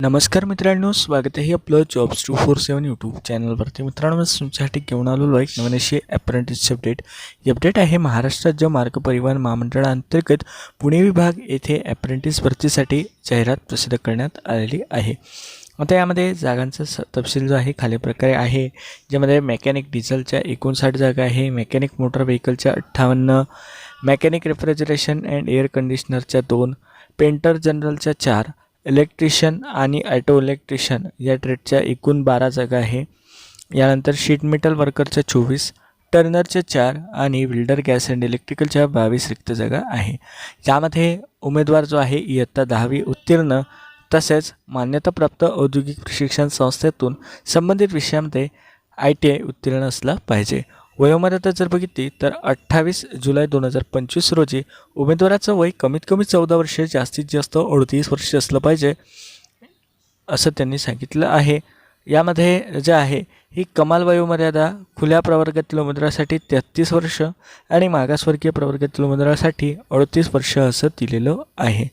नमस्कार मित्रांनो स्वागत आहे आपलं jobs two four seven YouTube चॅनलवरती मित्रांनो मी तुमच्यासाठी घेऊन आलेलो एक नवीन अशी अप्रेंटिसची अपडेट ही अपडेट आहे महाराष्ट्र राज्य मार्ग परिवहन महामंडळाअंतर्गत पुणे विभाग येथे अप्रेंटिस भरतीसाठी जाहिरात प्रसिद्ध करण्यात आलेली आहे. आता यामध्ये जागांचा स तपशील जो आहे खाली प्रकारे आहे. ज्यामध्ये मेकॅनिक डिझेलच्या एकोणसाठ जागा आहे मेकॅनिक मोटर व्हेकलच्या अठ्ठावन्न मेकॅनिक रेफ्रिजरेशन अँड एअर कंडिशनरच्या दोन पेंटर जनरलच्या चार इलेक्ट्रिशियन आणि ॲटो इलेक्ट्रिशियन या ट्रेडच्या एकूण बारा जागा आहे. यानंतर शीट मेटल वर्करच्या चोवीस टर्नरच्या चार आणि विल्डर गॅस अँड इलेक्ट्रिकलच्या बावीस रिक्त जागा आहे. यामध्ये उमेदवार जो आहे इयत्ता दहावी उत्तीर्ण. तसेच मान्यताप्राप्त औद्योगिक प्रशिक्षण संस्थेतून संबंधित विषयामध्ये आय टी आय उत्तीर्ण असला पाहिजे. वयोमर्यादा जर बघितली तर अठ्ठावीस जुलै दोन हजार पंचवीस रोजी उमेदवाराचं वय कमीत कमी चौदा वर्षे जास्तीत जास्त अडतीस वर्ष असलं पाहिजे असं त्यांनी सांगितलं आहे. यामध्ये जे आहे ही कमाल वयोमर्यादा खुल्या प्रवर्गातील उमेदवारासाठी तेहत्तीस वर्ष आणि मागासवर्गीय प्रवर्गातील उमेदवारासाठी अडतीस वर्ष असं दिलेलं आहे.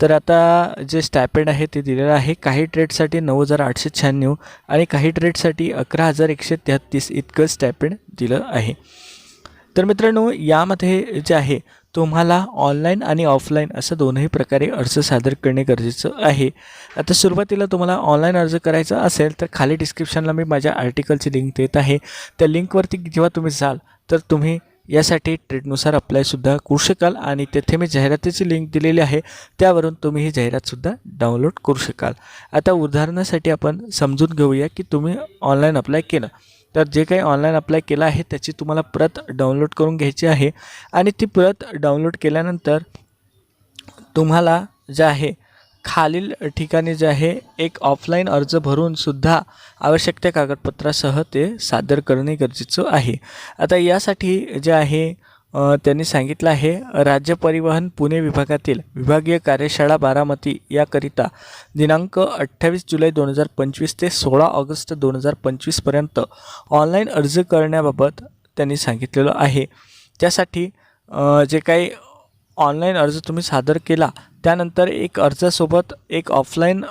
तर आता जे स्टॅपेंड आहे ते दिलेलं आहे काही ट्रेडसाठी नऊ हजार आठशे शहाण्णव आणि काही ट्रेडसाठी अकरा हजार एकशे तेहत्तीस इतकं स्टॅपेड दिलं आहे. तर मित्रांनो यामध्ये जे आहे तुम्हाला ऑनलाईन आणि ऑफलाईन असं दोनही प्रकारे अर्ज सादर करणे गरजेचं आहे. आता सुरुवातीला तुम्हाला ऑनलाईन अर्ज करायचा असेल तर खाली डिस्क्रिप्शनला मी माझ्या आर्टिकलची लिंक देत आहे. त्या लिंकवरती जेव्हा तुम्ही जाल तर तुम्ही यासाठी ट्रेडनुसार अप्लायसुद्धा करू शकाल आणि तेथे मी जाहिरातीची लिंक दिलेली आहे त्यावरून तुम्ही ही जाहिरातसुद्धा डाउनलोड करू शकाल. आता उदाहरणासाठी आपण समजून घेऊया की तुम्ही ऑनलाईन अप्लाय केलं. तर जे काही ऑनलाईन अप्लाय केलं आहे त्याची तुम्हाला प्रत डाउनलोड करून घ्यायची आहे आणि ती प्रत डाउनलोड केल्यानंतर तुम्हाला जे आहे खालील ठिकाणी जे आहे एक ऑफलाईन अर्ज भरून सुद्धा आवश्यक त्या कागदपत्रासह ते सादर करणे गरजेचं आहे. आता यासाठी जे आहे त्यांनी सांगितलं आहे राज्य परिवहन पुणे विभागातील विभागीय कार्यशाळा बारामती याकरिता दिनांक अठ्ठावीस जुलै दोन हजार पंचवीस ते सोळा ऑगस्ट दोन हजार पंचवीसपर्यंत ऑनलाईन अर्ज करण्याबाबत त्यांनी सांगितलेलं आहे. त्यासाठी जे काही ऑनलाईन अर्ज तुम्ही सादर केला त्यानंतर एक अर्जासोबत एक ऑफलाईन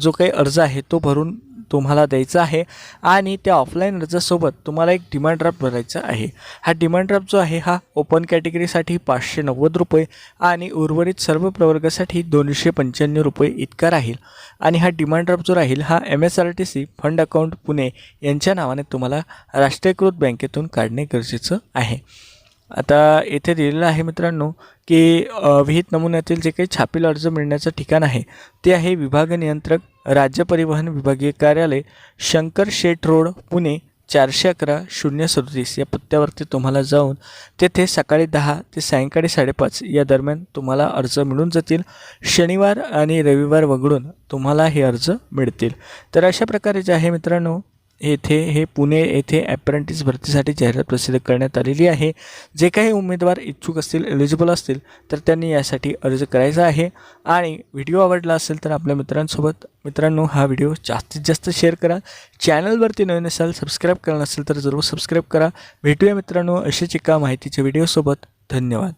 जो काही अर्ज आहे तो भरून तुम्हाला द्यायचा आहे आणि त्या ऑफलाईन अर्जासोबत तुम्हाला एक डिमांड ड्राफ्ट भरायचा आहे. हा डिमांड ड्राफ्ट जो आहे हा ओपन कॅटेगरीसाठी पाचशे नव्वद रुपये आणि उर्वरित सर्व प्रवर्गासाठी दोनशे पंच्याण्णव रुपये इतका राहील. आणि हा डिमांड ड्राफ्ट जो राहील हा M S R T C fund account Pune यांच्या नावाने तुम्हाला राष्ट्रीयकृत बँकेतून काढणे गरजेचं आहे. आता येथे दिलेलं आहे मित्रांनो की विहित नमुन्यातील जे काही छापील अर्ज मिळण्याचं ठिकाण आहे ते आहे विभाग नियंत्रक राज्य परिवहन विभागीय कार्यालय शंकर शेठ रोड पुणे चारशे अकरा शून्य सदतीस. या पत्त्यावरती तुम्हाला जाऊन तेथे सकाळी दहा ते सायंकाळी साडेपाच या दरम्यान तुम्हाला अर्ज मिळून जातील. शनिवार आणि रविवार वगळून तुम्हाला हे अर्ज मिळतील. तर अशा प्रकारे जे आहे मित्रांनो येथे हे पुणे येथे ॲप्रेंटिस भरतीसाठी जाहिरात प्रसिद्ध करण्यात आलेली आहे. जे काही उमेदवार इच्छुक असतील एलिजिबल असतील तर त्यांनी यासाठी अर्ज करायचा आहे. आणि व्हिडिओ आवडला असेल तर आपल्या मित्रांसोबत मित्रांनो हा व्हिडिओ जास्तीत जास्त शेअर करा. चॅनलवरती नवीन असाल सबस्क्राईब करा नसेल तर जरूर सबस्क्राईब करा. भेटूया मित्रांनो अशाच एका माहितीच्या व्हिडिओसोबत धन्यवाद.